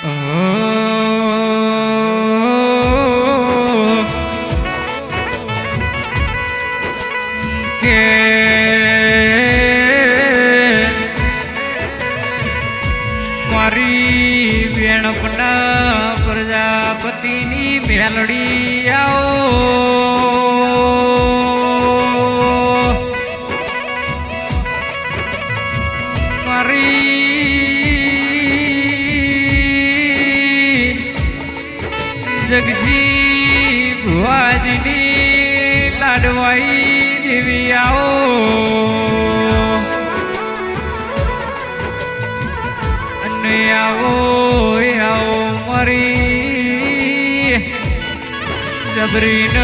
મારી વેણપના પ્રજાપતિની મેલડી આવો. જબરીન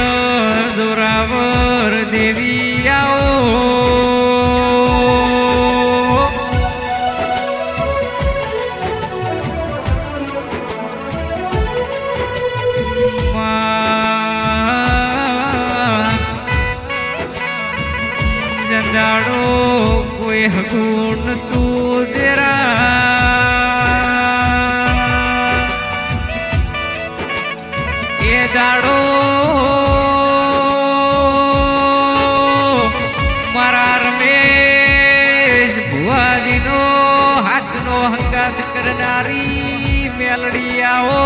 જોરાવર દેવી આવો જંદાડો કોઈ હગુણ તું કરનારી મેલડી આવો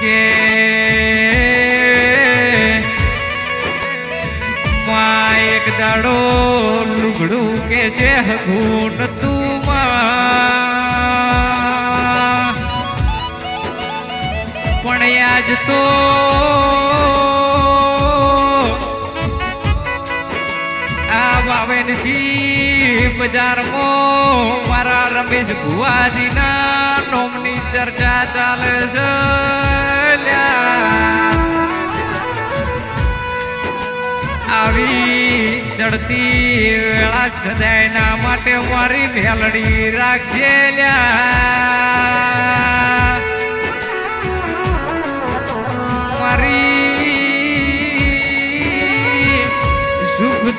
કે એક દાડો લુગડું કે છે હગુન તું પણ આજ તો બજારમાં, મારા રમેશ ભુવાજીના નોમની ચર્ચા ચાલે છે. આવી ચડતી વેળા સદાયના માટે મારી મેલડી રાખશે લ્યા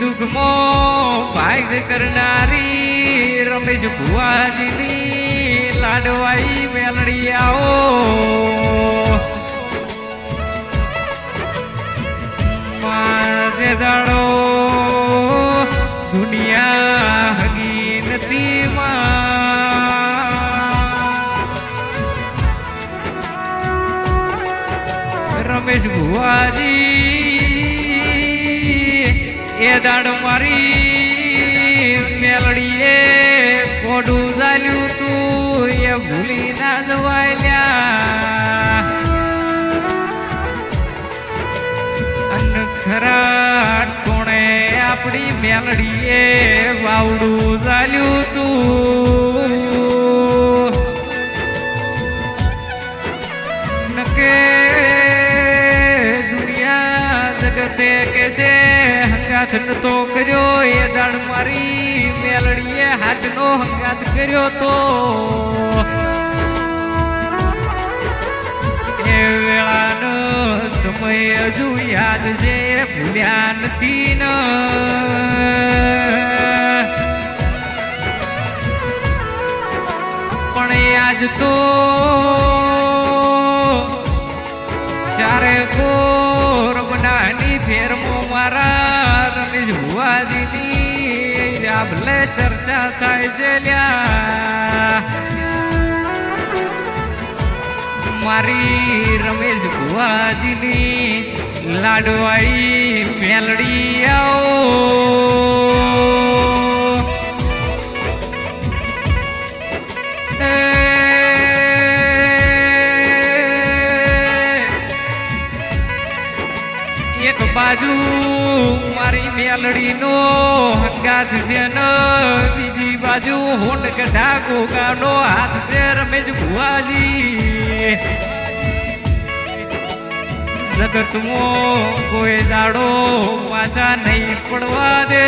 દુઃખમાં ભાગ કરનારી રમેશ ભુવાજીની લાડવાઈ મેલડી આવો. મારે દાડો દુનિયા હગી નથી રમેશ ભુવાજી એ દાડ મારી મેલડીએ કોડું ચાલ્યું તું, એ ભૂલી ના જવાયલ્યા અન ખરા ટોણે આપણી મેલડીએ વાવડું ચાલ્યું તું. હંગાથ નતો કર્યો એ દાણ મારી મેલડીએ હાથનો હંગાથ કર્યો તો. એ વેળાનો સમય હજુ યાદ છે, ભૂલ્યા નથી ન. પણ આજ તો ચારે કોર બનાની ફેરમો મારા રમેશ ભુવાજીની આભલે ચર્ચા થાય છે લ્યા. મારી રમેશ ભુવાજીની લાડવાઈ મેલડી આવો. એક બાજુ મેલડીનો હંગાથ છે ન બીજી બાજુ હોંડ ઢાકો કાનો હાથ છે રમેશ ભુવાજી જગતમાં કોઈ દાડો પાછા નહીં પડવા દે.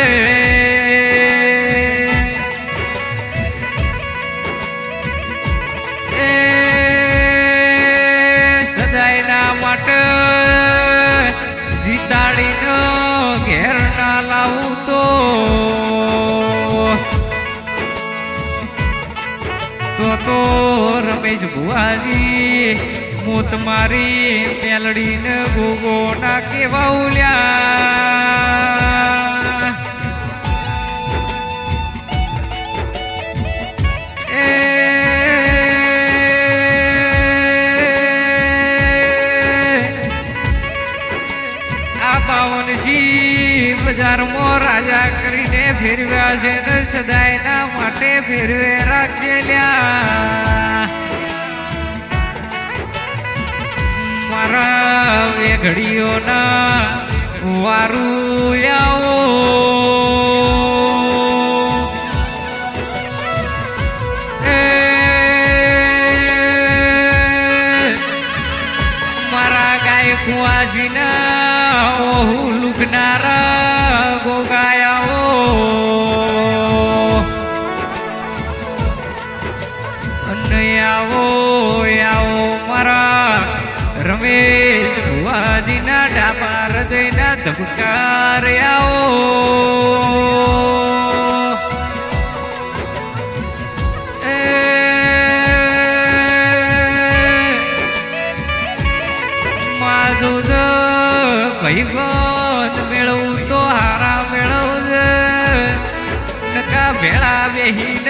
લાવું તો તો તો રમેશ ભુવાજી હું તમારી મેલડીને કેવા ઉલ્યા. રાજા કરીને ફેરવ્યા છે ને સદાયના માટે ફેરવે રાખશે લ્યા. મારા વેઘડીઓના વારું આવો ધબકાર આવો એ. માધું ભાઈબંધ મેળવું તો હારા મેળવજે. નકા ભેળા બેહીન,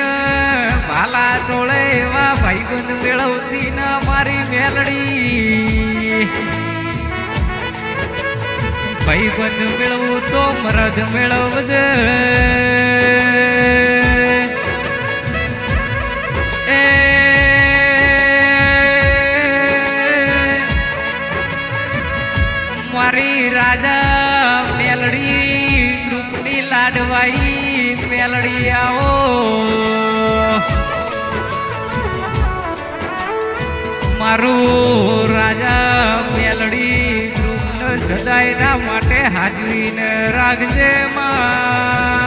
માલા ચોળે એવા ભાઈબંધ મેળવતી ના મારી મેલડી. ભાઈબંધ મેળવું તો મરદ મેળવજે. એ મારી રાજા મેલડી ગ્રુપની લાડવાઈ મેલડી આવો. મારું સદાયના માટે હાજરીને રાખજે માં.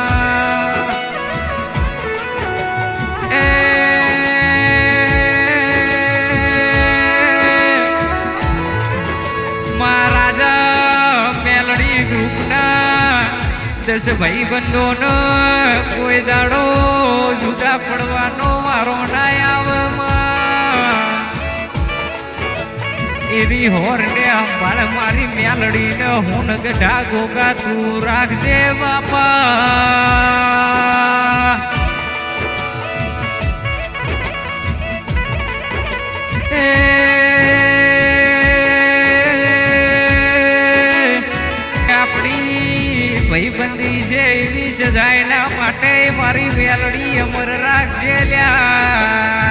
મહારાજા મેલડી ગ્રુપના દસ ભાઈ બંધોનો કોઈ દાડો જુદા પડવાનો વારો ના આવમાં એવી હોરને અંબાળ મારી મેલડીને હું ગઢા ગોગા તું રાખજે બાપા. આપણી ભાઈબંધી છે એવી સજાયના માટે મારી વેલડી અમર રાખશે લ્યા.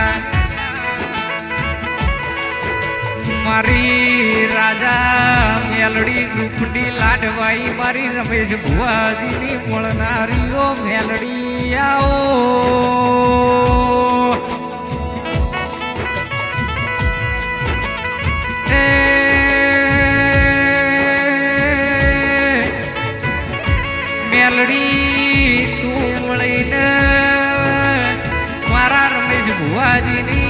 મારી રાજા મેલડી ગ્રુપની લાડવાઈ મારી રમેશ ભુવાજીની મળનારીઓ મેલડી આવો. એ મેલડી તું મળીને મારા રમેશ ભુવાજીની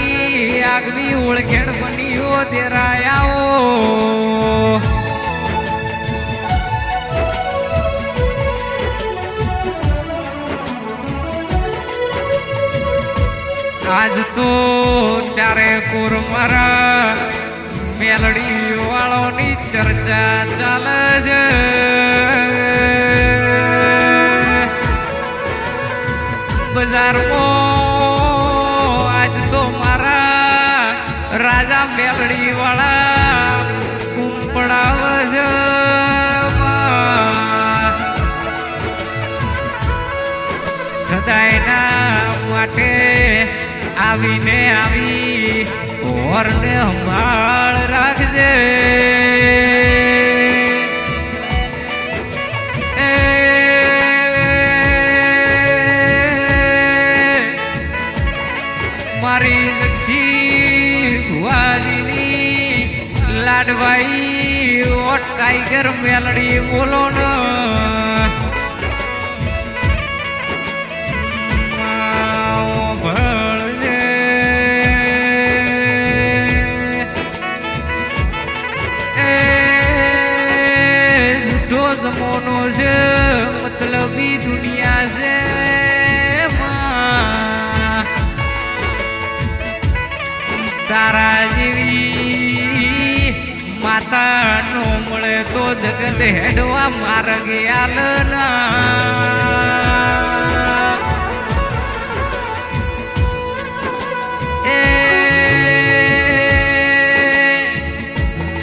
આગવી ઓળખેણ બનીઓ તેરાયાઓ આજ તો ચારે કોર મારા મેલડી વાળોની ચર્ચા ચાલે છે. બજારમાં સદાયના માટે આવીને આવી, ઓરને માળ રાખજે. મારી લક્ષી ભુવાજીની લાડવાઈ ઓ ટાઈગર મેલડી બોલો ને જગત હેડવા માર્ગ એ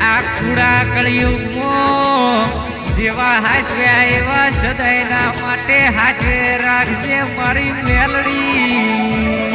આ કુડા કળિયુગમાં જેવા હાચવ્યા એવા સદાયના માટે હાથે રાખજે મારી મેલડી.